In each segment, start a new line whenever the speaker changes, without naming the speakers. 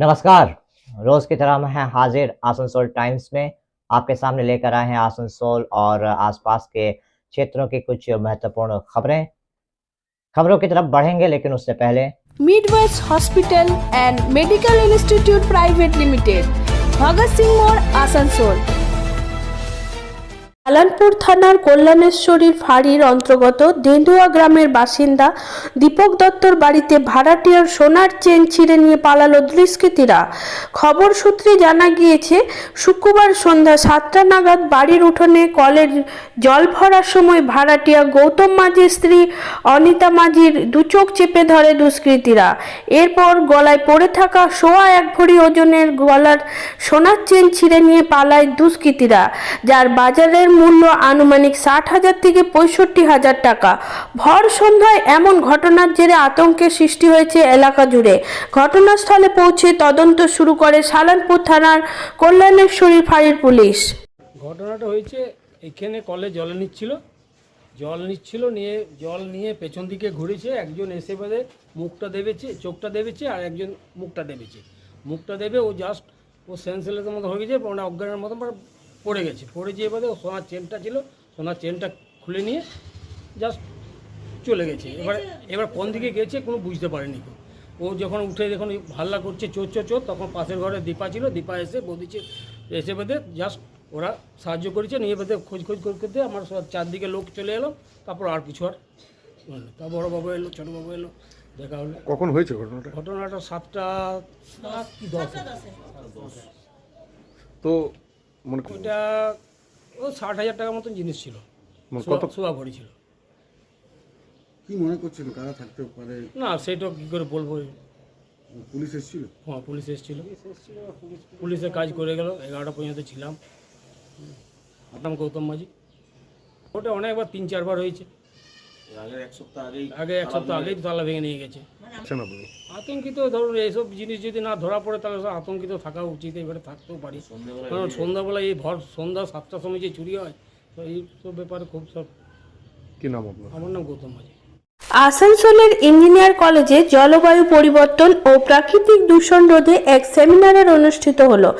नमस्कार। रोज की तरह मैं हाजिर आसनसोल टाइम्स में। आपके सामने लेकर आए हैं आसनसोल और आसपास के क्षेत्रों की कुछ महत्वपूर्ण खबरें। खबरों की तरफ़ बढ़ेंगे, लेकिन उससे पहले
midwest hospital and medical institute private limited Bhagat Singh मोड़, आसनसोल। আলানপুর থানার কল্যাণেশ্বরীর ফাঁড়ির অন্তর্গত দেন্দুয়া গ্রামের বাসিন্দা দীপক দত্তর বাড়িতে ভাড়াটিয়ার সোনার চেন ছিঁড়ে নিয়ে পালালো দুষ্কৃতীরা। খবর সূত্রে জানা গিয়েছে, শুক্রবার সন্ধ্যা সাতটা নাগাদ বাড়ির উঠোনে কলের জল ভরার সময় ভাড়াটিয়া গৌতম মাঝির স্ত্রী অনিতা মাঝির দু চোখ চেপে ধরে দুষ্কৃতীরা। এরপর গলায় পড়ে থাকা সোয়া এক ভরি ওজনের গলার সোনার চেন ছিঁড়ে নিয়ে পালায় দুষ্কৃতীরা, যার বাজারের মূল্য আনুমানিক ষাট হাজার থেকে পঁয়ষট্টি হাজার টাকা। ভর সন্ধ্যায় এমন ঘটনার জেরে আতঙ্কের সৃষ্টি হয়েছে এলাকা জুড়ে। ঘটনাস্থলে পৌঁছে তদন্ত শুরু করে সালানপুর থানার কল্যাণেশ্বরী ফাঁড়ির পুলিশ।
ঘটনাটা হয়েছে, এখানে কলে জল নিচ্ছিল। জল নিচ্ছিল, নিয়ে জল নিয়ে পেছন দিকে ঘুরেছে। একজন এসে বাদে মুখটা দেবেছে, চোখটা দেবেছে, আর একজন মুখটা দেবেছে। মুখটা দেবে, ও জাস্ট ও সেন্সলেসের মতো হয়ে গেছে ওটা অজ্ঞানের মতো পড়ে গেছে। পড়ে যেয়ে বাদে ও সোনার চেনটা ছিল সোনার চেনটা খুলে নিয়ে জাস্ট চলে গেছে। এবার এবার কোন দিকে গেছে কোনো বুঝতে পারেনি কেউ। ও যখন উঠে যখন হাল্লা করছে চোর চোর চোর তখন পাশের ঘরে দীপা ছিল। দীপা এসে বৌদিছে এসে বেঁধে জাস্ট ওরা সাহায্য করেছে নিয়ে বেঁধে খোঁজ খোঁজ করতে করতে আমার সব চারদিকে লোক চলে এলো তারপর আর কিছু আর। তা বড় বাবু এলো ছোটো বাবু এলো দেখা হলো।
কখন হয়েছে ঘটনাটা?
ঘটনাটা সাতটা সাত কি দশ।
তো মানে
ওইটা ও ষাট হাজার টাকার মতন জিনিস ছিল।
মানে কত
সোয়া ভরি ছিল।
কি মনে করছেন কারা থাকতে পারে?
না সেটা কী করে বলব?
পুলিশ এসেছিল?
হ্যাঁ পুলিশ এসেছিল। পুলিশে কাজ করে গেল এগারোটা পর্যন্ত ছিলাম। নাম গৌতম মাঝি। ওটা অনেকবার তিন চারবার হয়েছে। আগে এক সপ্তাহ আগেই তো তালা ভেঙে নিয়ে গেছে। আতঙ্কিত ধরুন এইসব জিনিস যদি না ধরা পড়ে তাহলে সব আতঙ্কিত থাকা উচিত এবারে থাকতেও পারি। কারণ সন্ধ্যাবেলা এই ভর সন্ধ্যা সাতটার সময় যে চুরি হয় তো এই সব ব্যাপারে খুব সব
কি নাম আপনার?
আমার নাম গৌতম মাঝি।
আসানসোলের ইঞ্জিনিয়ার কলেজে জলবায়ু পরিবর্তন ও প্রাকৃতিক দূষণ রোধে এক সেমিনারের অনুষ্ঠিত হলো।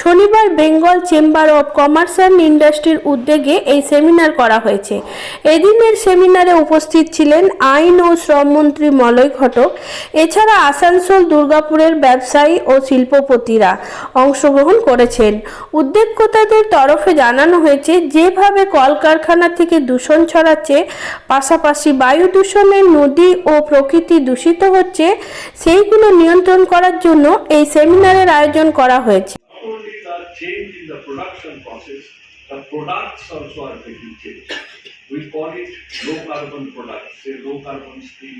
শনিবার Bengal chamber of commerce and ইন্ডাস্ট্রির উদ্যোগে এই সেমিনার করা হয়েছে। এদিনের সেমিনারে উপস্থিত ছিলেন আইন ও শ্রমমন্ত্রী মলয় ঘটক, এছাড়া আসানসোল দুর্গাপুরের ব্যবসায়ী ও শিল্পপতিরা অংশগ্রহণ করেছেন। উদ্যোক্তাদের তরফে জানানো হয়েছে, যেভাবে কলকারখানা থেকে দূষণ ছড়াচ্ছে, পাশাপাশি বায়ু দূষণে নদী ও প্রকৃতি দূষিত হচ্ছে সেইগুলো নিয়ন্ত্রণ করার জন্য এই সেমিনারের আয়োজন করা হয়েছে.
We call it low carbon products, say low carbon steel,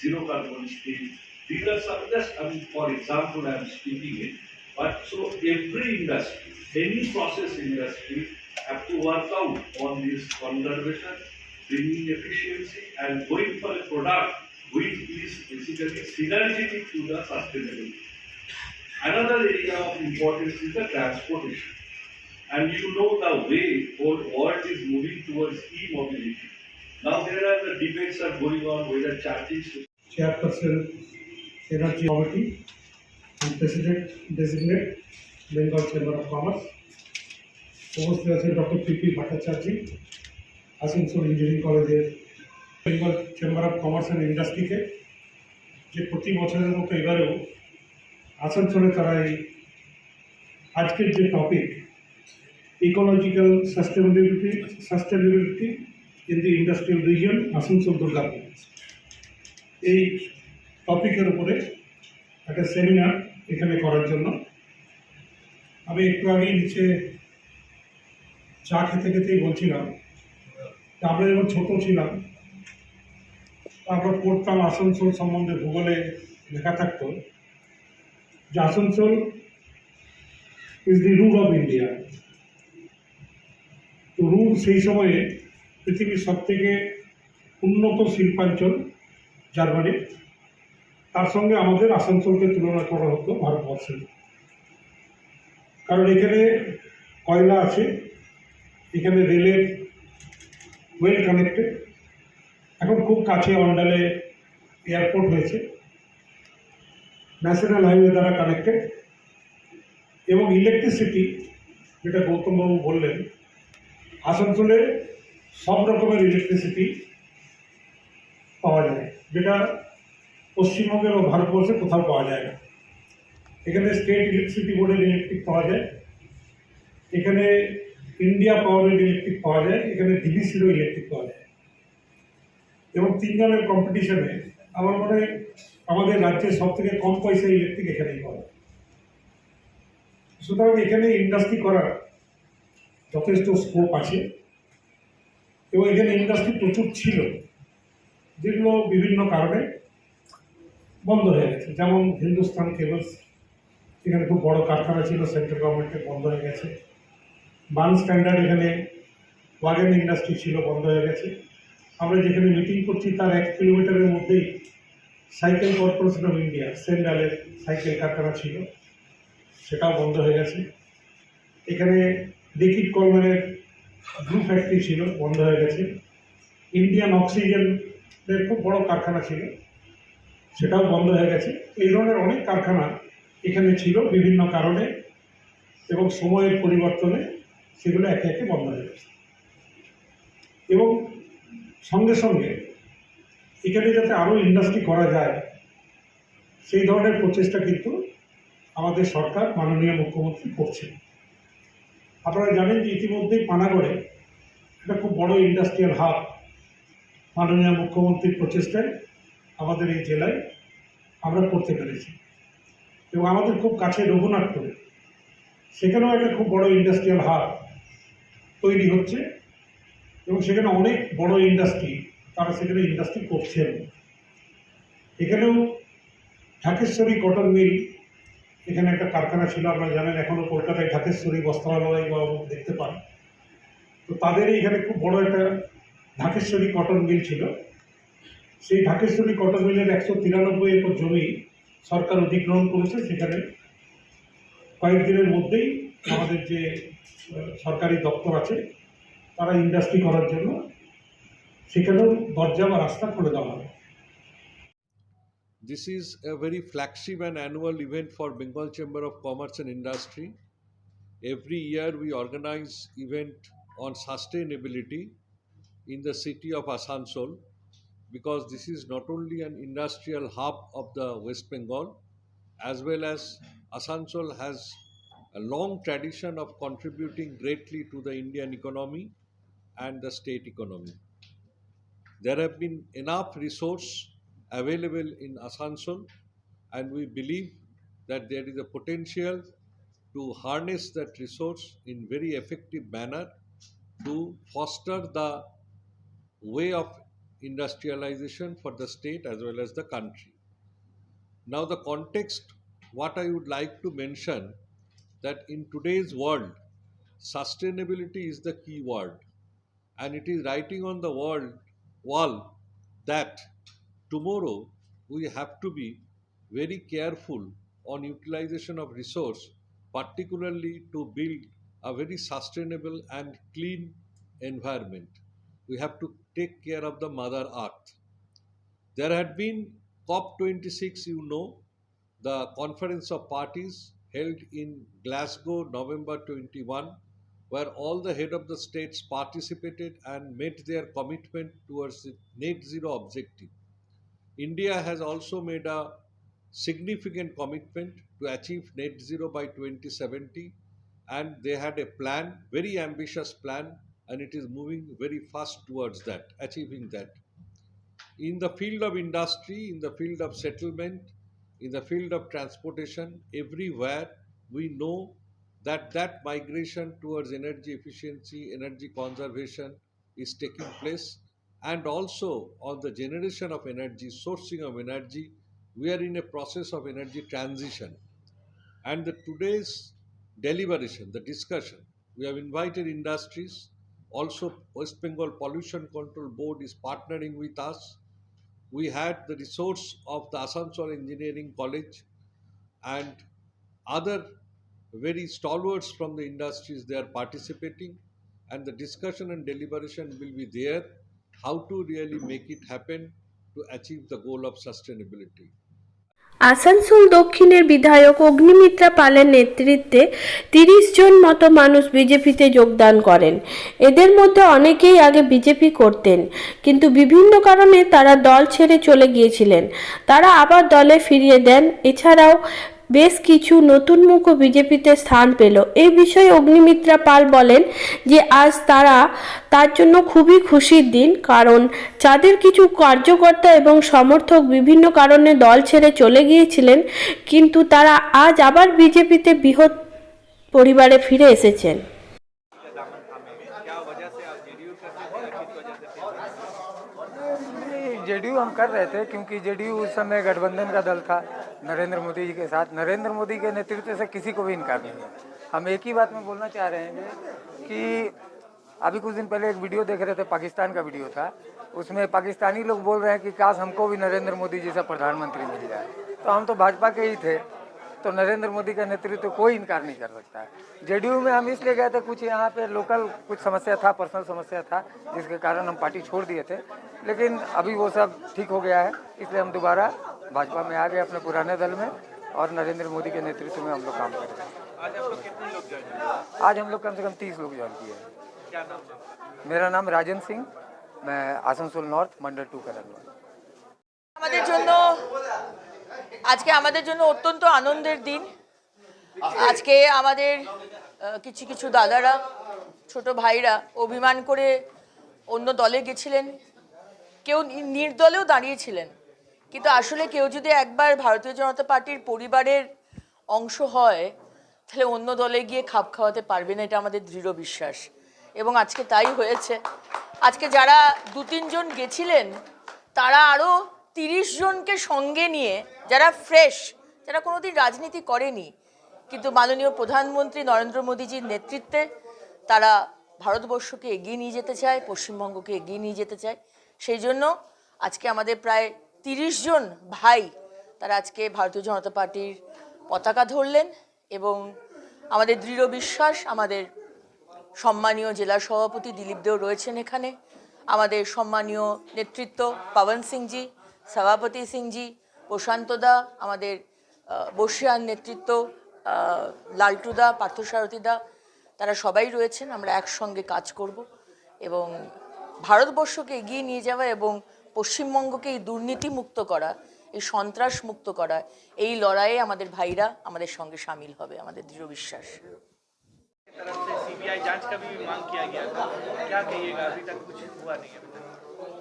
zero carbon steel. These are some just, I mean, for example, I am speaking it. But so every industry, any process industry have to work out on this conservation, bringing efficiency and going for a product which is basically synergetic to the sustainability. Another area of importance is the transportation. And you know the way whole world is moving towards e-mobility. Now there are the debates are going on whether charging
Chairperson Energy Committee and President Designate Bengal Chamber of Commerce. Overseas Dr. P.P. Bhattacharya Asansol engineering কলেজের Bengal chamber of commerce and ইন্ডাস্ট্রিকে যে প্রতি বছরের মতো এবারেও আসানসোলে তারা এই আজকের যে topic ecological sustainability sustainability in the industrial region Asansol Durgapur. এই টপিকের উপরে একটা সেমিনার এখানে করার জন্য। আমি একটু আগেই নিচে চা খেতে খেতেই বলছিলাম আমরা যখন ছোটো ছিলাম। তারপর পড়তাম আসানসোল সম্বন্ধে ভূগোলে লেখা থাকতো। যে Asansol is the route of India তো রুট সেই সময়ে পৃথিবীর সবথেকে উন্নত শিল্পাঞ্চল জার্মানি। তার সঙ্গে আমাদের আসানসোলকে তুলনা করা হতো ভারতবর্ষের কারণ এখানে কয়লা আছে, এখানে রেলের ওয়েল কানেক্টেড এখন খুব কাছে অন্ডালে এয়ারপোর্ট হয়েছে। ন্যাশনাল হাইওয়ে দ্বারা কানেক্টেড এবং ইলেকট্রিসিটি যেটা গৌতমবাবু বললেন আসানসোলে সব রকমের ইলেকট্রিসিটি পাওয়া যায়, যেটা পশ্চিমবঙ্গে বা ভারতবর্ষে কোথাও পাওয়া যায় না। এখানে স্টেট ইলেকট্রিসিটি বোর্ডের ইলেকট্রিক পাওয়া যায়। এখানে ইন্ডিয়া পাওয়ারের ইলেকট্রিক পাওয়া যায় এখানে ডিবিসিরও ইলেকট্রিক পাওয়া যায় এবং তিনজনের কম্পিটিশনে আমার মনে হয় আমাদের রাজ্যের সব থেকে কম পয়সায় ইলেকট্রিক এখানেই পাওয়া যায়। সুতরাং এখানে ইন্ডাস্ট্রি করার যথেষ্ট স্কোপ আছে। এবং এখানে ইন্ডাস্ট্রি প্রচুর ছিল, যেগুলো বিভিন্ন কারণে বন্ধ হয়ে গেছে। যেমন হিন্দুস্তান কেবলস এখানে খুব বড় কারখানা ছিল সেন্ট্রাল গভর্নমেন্টের বন্ধ হয়ে গেছে। বান স্ট্যান্ডার্ড এখানে ওয়াগন ইন্ডাস্ট্রি ছিল, বন্ধ হয়ে গেছে। আমরা যেখানে মিটিং করছি তার এক কিলোমিটারের মধ্যেই সাইকেল কর্পোরেশন অফ ইন্ডিয়া, সেন্ডালের সাইকেল কারখানা ছিল, সেটাও বন্ধ হয়ে গেছে। এখানে লিকুইড কলমের ব্লু ফ্যাক্টরি ছিল, বন্ধ হয়ে গেছে। ইন্ডিয়ান অক্সিজেনের খুব বড় কারখানা ছিল, সেটাও বন্ধ হয়ে গেছে। এই ধরনের অনেক কারখানা এখানে ছিল বিভিন্ন কারণে এবং সময়ের পরিবর্তনে সেগুলো একে একে বন্ধ হয়ে গেছে। এবং সঙ্গে সঙ্গে এখানে যাতে আরও ইন্ডাস্ট্রি করা যায়, সেই ধরনের প্রচেষ্টা কিন্তু আমাদের সরকার, মাননীয় মুখ্যমন্ত্রী করছেন। আপনারা জানেন যে ইতিমধ্যেই পানাগড়ে একটা খুব বড় ইন্ডাস্ট্রিয়াল হাব মাননীয় মুখ্যমন্ত্রীর প্রচেষ্টায় আমাদের এই জেলায় আমরা করতে পেরেছি। এবং আমাদের খুব কাছে রঘুনাথপুরে, সেখানেও একটা খুব বড় ইন্ডাস্ট্রিয়াল হাব তৈরি হচ্ছে এবং সেখানে অনেক বড় ইন্ডাস্ট্রি তারা সেখানে ইন্ডাস্ট্রি করছেন। এখানেও ঢাকেশ্বরী কটন মিল এখানে একটা কারখানা ছিল, আপনারা জানেন এখনও কলকাতায় ঢাকেশ্বরী বস্ত্রালয় বা দেখতে পান। তো তাদের এখানে খুব বড় একটা ঢাকেশ্বরী কটন মিল ছিল। সেই ঢাকেশ্বরী কটন মিলের একশো তিরানব্বই একর জমি সরকার অধিগ্রহণ করেছে সেখানে কয়েকদিনের মধ্যেই আমাদের যে আহ, সরকারি দপ্তর আছে তারা ইন্ডাস্ট্রি করার জন্য সেখানেও দরজা বা রাস্তা খুলে দেওয়া হবে
This is a very flagship and annual event for Bengal Chamber of Commerce and Industry. Every year we organize event on sustainability in the city of Asansol because this is not only an industrial hub of the West Bengal as well as Asansol has a long tradition of contributing greatly to the Indian economy and the state economy. There have been enough resource available in Asansol, and we believe that there is a potential to harness that resource in very effective manner to foster the way of industrialization for the state as well as the country. Now, the context, what I would like to mention that in today's world, sustainability is the key word, and it is writing on the world wall that tomorrow we have to be very careful on utilization of resource particularly to build a very sustainable and clean environment. We have to take care of the mother earth. There had been cop 26 you know the conference of parties held in glasgow november 21 where all the head of the states participated and made their commitment towards the net zero objective. India has also made a significant commitment to achieve net zero by 2070 and they had a plan very ambitious plan and it is moving very fast towards that achieving that. In the field of industry in the field of settlement in the field of transportation everywhere we know that that migration towards energy efficiency energy conservation is taking place and also on the generation of energy, sourcing of energy, we are in a process of energy transition. And the today's deliberation, the discussion, we have invited industries. Also, West Bengal Pollution Control Board is partnering with us. We had the resource of the Asansol Engineering College and other very stalwarts from the industries they are participating and the discussion and deliberation will be there how to really make it happen to achieve the goal of sustainability
Asansol দক্ষিণের বিধায়ক অগ্নিমিত্রা পালের নেতৃত্বে তিরিশ জন মতো মানুষ বিজেপিতে যোগদান করেন। এদের মধ্যে অনেকেই আগে বিজেপি করতেন, কিন্তু বিভিন্ন কারণে তারা দল ছেড়ে চলে গিয়েছিলেন। তারা আবার দলে ফিরিয়ে দেন। এছাড়াও বেশ কিছু নতুন মুখও বিজেপিতে স্থান পেল। এই বিষয়ে অগ্নিমিত্রা পাল বলেন যে, আজ তারা তার জন্য খুবই খুশির দিন, কারণ যাদের কিছু কার্যকর্তা এবং সমর্থক বিভিন্ন কারণে দল ছেড়ে চলে গিয়েছিলেন, কিন্তু তারা আজ আবার বিজেপিতে বৃহৎ পরিবারে ফিরে এসেছেন।
जेडीयू हम कर रहे थे क्योंकि जेडीयू उस समय गठबंधन का दल था। नरेंद्र मोदी जी के साथ। नरेंद्र मोदी के नेतृत्व से किसी को भी इनकार नहीं है हम एक ही बात में बोलना चाह रहे हैं कि अभी कुछ दिन पहले एक वीडियो देख रहे थे, पाकिस्तान का वीडियो था। उसमें पाकिस्तानी लोग बोल रहे हैं कि काश हमको भी नरेंद्र मोदी जी से प्रधानमंत्री मिल जाए। तो हम तो भाजपा के ही थे। तो नरेंद्र मोदी का नेतृत्व तो कोई इनकार नहीं कर सकता है। जेडीयू में हम इसलिए गए थे कुछ यहाँ पे लोकल कुछ समस्या था पर्सनल समस्या था जिसके कारण हम पार्टी छोड़ दिए थे। लेकिन अभी वो सब ठीक हो गया है इसलिए हम दोबारा भाजपा में आ गए अपने पुराने दल में और नरेंद्र मोदी के नेतृत्व में हम लोग काम कर रहे हैं। आज हम लोग कम से कम तीस लोग ज्वाइन किए हैं। मेरा नाम राजन सिंह मैं आसनसोल नॉर्थ मंडल टू का रहने वाला
আজকে আমাদের জন্য অত্যন্ত আনন্দের দিন। আজকে আমাদের কিছু কিছু দাদারা, ছোট ভাইরা অভিমান করে অন্য দলে গেছিলেন। কেউ নির্দলেও দাঁড়িয়েছিলেন। কিন্তু আসলে কেউ যদি একবার ভারতীয় জনতা পার্টির পরিবারের অংশ হয়, তাহলে অন্য দলে গিয়ে খাপ খাওয়াতে পারবে না, এটা আমাদের দৃঢ় বিশ্বাস। এবং আজকে তাই হয়েছে। আজকে যারা দু তিনজন গেছিলেন, তারা আরও তিরিশ জনকে সঙ্গে নিয়ে যারা ফ্রেশ, যারা কোনোদিন রাজনীতি করেনি, কিন্তু মাননীয় প্রধানমন্ত্রী নরেন্দ্র মোদীজির নেতৃত্বে তারা ভারতবর্ষকে এগিয়ে নিয়ে যেতে চায়, পশ্চিমবঙ্গকে এগিয়ে নিয়ে যেতে চায়। সেই জন্য আজকে আমাদের প্রায় তিরিশ জন ভাই তারা আজকে ভারতীয় জনতা পার্টির পতাকা ধরলেন এবং আমাদের দৃঢ় বিশ্বাস, আমাদের সম্মানীয় জেলা সভাপতি দিলীপ দেও রয়েছেন এখানে। আমাদের সম্মানীয় নেতৃত্ব পবন সিংজি সভাপতি সিংজি প্রশান্তদা আমাদের আহ, বর্ষিয়ান নেতৃত্ব আহ, লালটুদা পার্থসারথীদা তারা সবাই রয়েছেন আমরা একসঙ্গে কাজ করব এবং ভারতবর্ষকে এগিয়ে নিয়ে যাওয়া এবং পশ্চিমবঙ্গকে এই দুর্নীতি মুক্ত করা এই সন্ত্রাস মুক্ত করা এই লড়াইয়ে আমাদের ভাইরা আমাদের সঙ্গে সামিল হবে আমাদের দৃঢ় বিশ্বাস
तरफ से सीबीआई जांच का भी मांग किया गया था क्या कहिएगा अभी तक कुछ हुआ नहीं है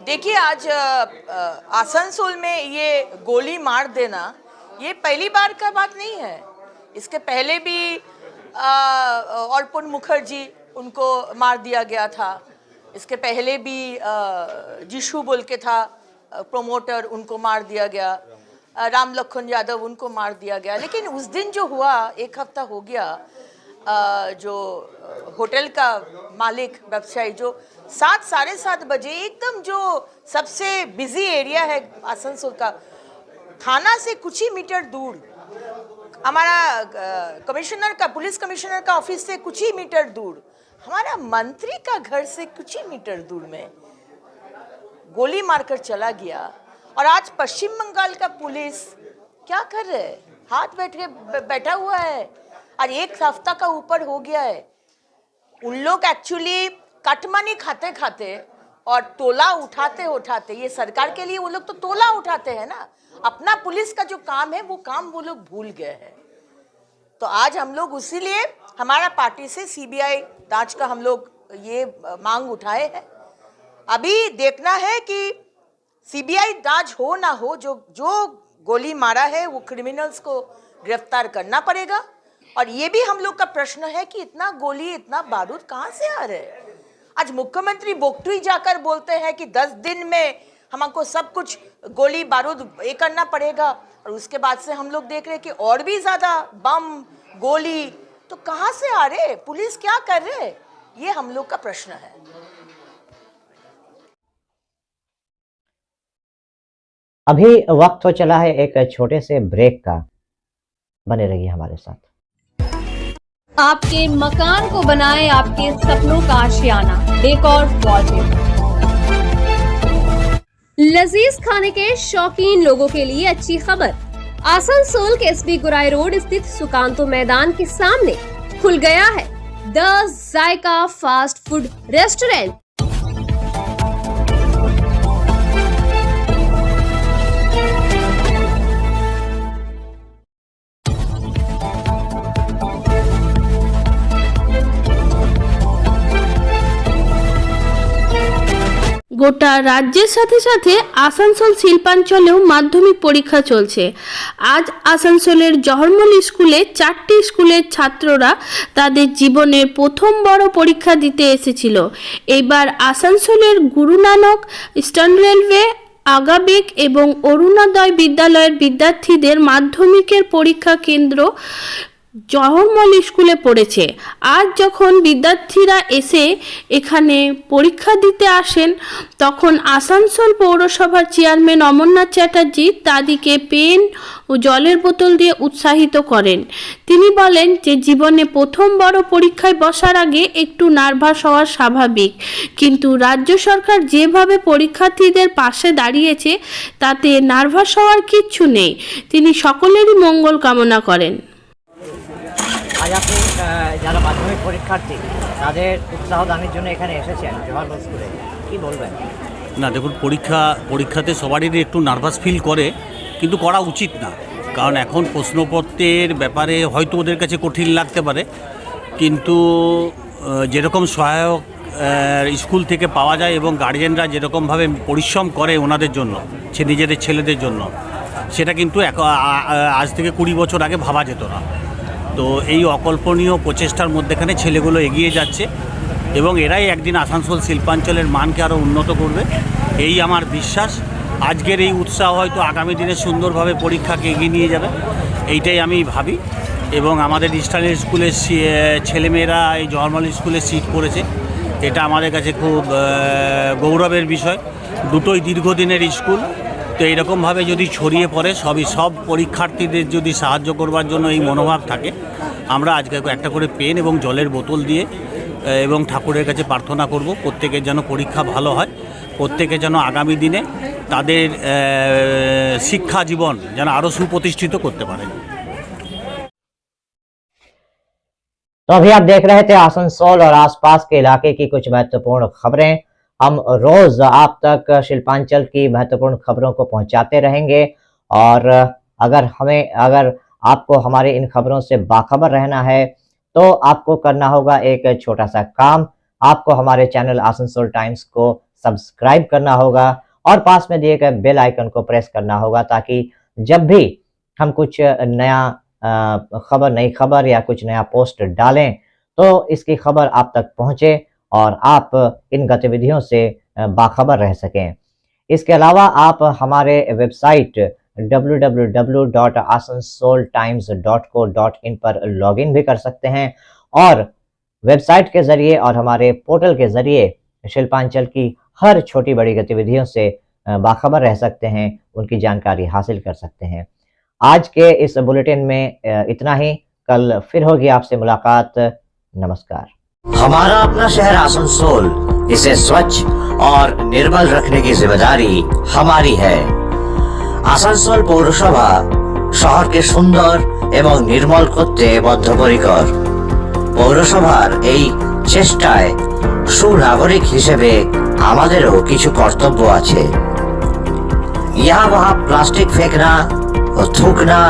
देखिए, आज आसनसोल में ये गोली मार देना, ये पहली बार का बात नहीं है। इसके पहले भी अर्पण मुखर्जी उनको मार दिया गया था। इसके पहले भी जिशु बोल के था प्रोमोटर उनको मार दिया गया राम लखन यादव उनको मार दिया गया। लेकिन उस दिन जो हुआ, एक हफ़्ता हो गया जो होटल का मालिक, व्यवसायी, जो सात, साढ़े सात बजे एकदम जो सबसे बिज़ी एरिया है आसनसोल का, थाना से कुछ ही मीटर दूर, हमारा कमिश्नर का, पुलिस कमिश्नर का ऑफ़िस से कुछ ही मीटर दूर, हमारा मंत्री का घर से कुछ ही मीटर दूर में गोली मारकर चला गया। और आज पश्चिम बंगाल का पुलिस क्या कर रहे है? हाथ बैठे बैठा हुआ है। और एक हफ़्ता का ऊपर हो गया है। उन लोग एक्चुअली कटमनी खाते खाते और तोला उठाते उठाते, ये सरकार के लिए वो लोग तो तोला उठाते हैं ना। अपना पुलिस का जो काम है, वो काम वो लोग भूल गए हैं। तो आज हम लोग उसीलिए हमारा पार्टी से सीबीआई जाँच का हम लोग ये मांग उठाए हैं। अभी देखना है कि सीबीआई जाँच हो ना हो, जो जो गोली मारा है, वो क्रिमिनल्स को गिरफ़्तार करना पड़ेगा। और ये भी हम लोग का प्रश्न है कि इतना गोली, इतना बारूद कहाँ से आ रहे आज मुख्यमंत्री बोगटुई जाकर बोलते हैं कि दस दिन में हमको सब कुछ गोली, बारूद ये करना पड़ेगा। और उसके बाद से हम लोग देख रहे हैं कि और भी ज़्यादा बम, गोली तो कहाँ से आ रहे पुलिस क्या कर रहे ये हम लोग का प्रश्न है।
अभी वक्त हो चला है एक छोटे से ब्रेक का। बने रहिए हमारे साथ।
आपके मकान को बनाए आपके सपनों का आशियाना। और वॉलपेपर लजीज खाने के शौकीन लोगों के लिए अच्छी खबर। आसनसोल के एस एसबी गुराई रोड स्थित सुकांतो मैदान के सामने खुल गया है। The Zaika fast food restaurant.
গোটা রাজ্যের সাথে সাথে আসানসোল শিল্পাঞ্চলেও মাধ্যমিক পরীক্ষা চলছে। আজ আসানসোলের জহরমল স্কুলে চারটি স্কুলের ছাত্ররা তাদের জীবনের প্রথম বড় পরীক্ষা দিতে এসেছিল। এবার আসানসোলের গুরু নানক ইস্টার্ন রেলওয়ে, আগাবেগ এবং অরুণোদয় বিদ্যালয়ের বিদ্যার্থীদের মাধ্যমিকের পরীক্ষা কেন্দ্র জহরমল স্কুলে পড়েছে। আজ যখন বিদ্যার্থীরা এসে এখানে পরীক্ষা দিতে আসেন, তখন আসানসোল পৌরসভার চেয়ারম্যান অমরনাথ চ্যাটার্জি তাদিকে পেন ও জলের বোতল দিয়ে উৎসাহিত করেন। তিনি বলেন যে, জীবনে প্রথম বড় পরীক্ষায় বসার আগে একটু নার্ভাস হওয়া স্বাভাবিক। কিন্তু রাজ্য সরকার যেভাবে পরীক্ষার্থীদের পাশে দাঁড়িয়েছে, তাতে নার্ভাস হওয়ার কিচ্ছু নেই। তিনি সকলেরই মঙ্গল কামনা করেন।
আপনি যারা মাধ্যমিক পরীক্ষার্থী, তাদের উৎসাহ দানের জন্য এখানে এসেছেন জওয়াহরলাল স্কুলে। কি বলবেন?
না, দেখুন, পরীক্ষা, পরীক্ষাতে সবারই একটু নার্ভাস ফিল করে, কিন্তু করা উচিত না। কারণ এখন প্রশ্নপত্রের ব্যাপারে হয়তো ওদের কাছে কঠিন লাগতে পারে, কিন্তু যেরকম সহায়ক স্কুল থেকে পাওয়া যায় এবং গার্জেনরা যেরকমভাবে পরিশ্রম করে ওনাদের জন্য, সে নিজেদের ছেলেদের জন্য, সেটা কিন্তু আজ থেকে কুড়ি বছর আগে ভাবা যেত না। তো এই অকল্পনীয় প্রচেষ্টার মধ্যেখানে ছেলেগুলো এগিয়ে যাচ্ছে এবং এরাই একদিন আসানসোল শিল্পাঞ্চলের মানকে আরও উন্নত করবে। এই আমার বিশ্বাস। আজকের এই উৎসাহ হয়তো আগামী দিনে সুন্দরভাবে পরীক্ষাকে এগিয়ে নিয়ে যাবে, এইটাই আমি ভাবি। এবং আমাদের ইস্টার্ন স্কুলের ছেলেমেয়েরা এই জওয়ারমাল স্কুলে সিট করেছে এটা আমাদের কাছে খুব গৌরবের বিষয়। দুটোই দীর্ঘদিনের স্কুল। তো এইরকমভাবে যদি ছড়িয়ে পড়ে সবই সব পরীক্ষার্থীদের যদি সাহায্য করবার জন্য এই মনোভাব থাকে আমরা আজকে একটা করে পেন এবং জলের বোতল দিয়ে আহ, এবং ঠাকুরের কাছে প্রার্থনা করব প্রত্যেকের যেন পরীক্ষা ভালো হয় প্রত্যেকে যেন আগামী দিনে তাদের আহ, শিক্ষা জীবন যেন আরও সুপ্রতিষ্ঠিত করতে পারে
तो अभी आप देख रहे थे आसनसोल और आसपास के इलाके की कुछ महत्वपूर्ण खबरें हम रोज आप तक शिल्पांचल की महत्वपूर्ण खबरों को पहुंचाते रहेंगे और अगर हमें, अगर आपको हमारे इन खबरों से बाखबर रहना है तो आपको करना होगा एक छोटा सा काम। आपको हमारे चैनल आसनसोल टाइम्स को सब्सक्राइब करना होगा और पास में दिए गए बेल आइकन को प्रेस करना होगा ताकि जब भी हम कुछ नया खबर, नई खबर या कुछ नया पोस्ट डालें तो इसकी खबर आप तक पहुँचे। और आप इन गतिविधियों से बाखबर रह सकें। इसके अलावा आप हमारे वेबसाइट www.asansoltimes.co.in पर लॉगिन भी कर सकते हैं और वेबसाइट के ज़रिए और हमारे पोर्टल के ज़रिए शिल्पांचल की हर छोटी बड़ी गतिविधियों से बाखबर रह सकते हैं, उनकी जानकारी हासिल कर सकते हैं। आज के इस बुलेटिन में इतना ही। कल फिर होगी आपसे मुलाकात। नमस्कार। हमारा अपना शहर आसनसोल इसे स्वच्छ और निर्मल रखने की जिम्मेदारी हमारी है আসানসোল পৌরসভা শহরকে সুন্দর এবং নির্মল করতে বদ্ধপরিকর পৌরসভার এই চেষ্টায় সুনাগরিক হিসেবে আমাদেরও কিছু কর্তব্য আছে यहाँ वहाँ प्लास्टिक फेंकना और थूकना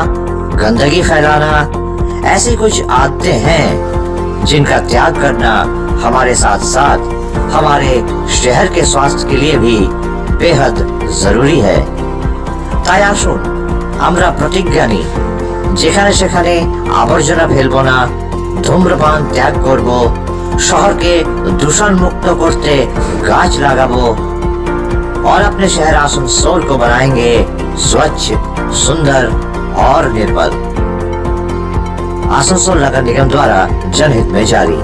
गंदगी फैलाना ऐसी कुछ आदतें हैं जिनका त्याग करना हमारे साथ साथ हमारे शहर के स्वास्थ्य के लिए भी बेहद जरूरी है তাই আসুন আমরা প্রতিজ্ঞা নিই যেখানে সেখানে আবর্জনা ফেলবো না ধূম্রপান ত্যাগ করব শহরকে দূষণ মুক্ত করতে গাছ লাগাবো और अपने शहर आसनसोल को बनाएंगे स्वच्छ सुंदर और निर्मल आसनसोल नगर निगम द्वारा जनहित में जारी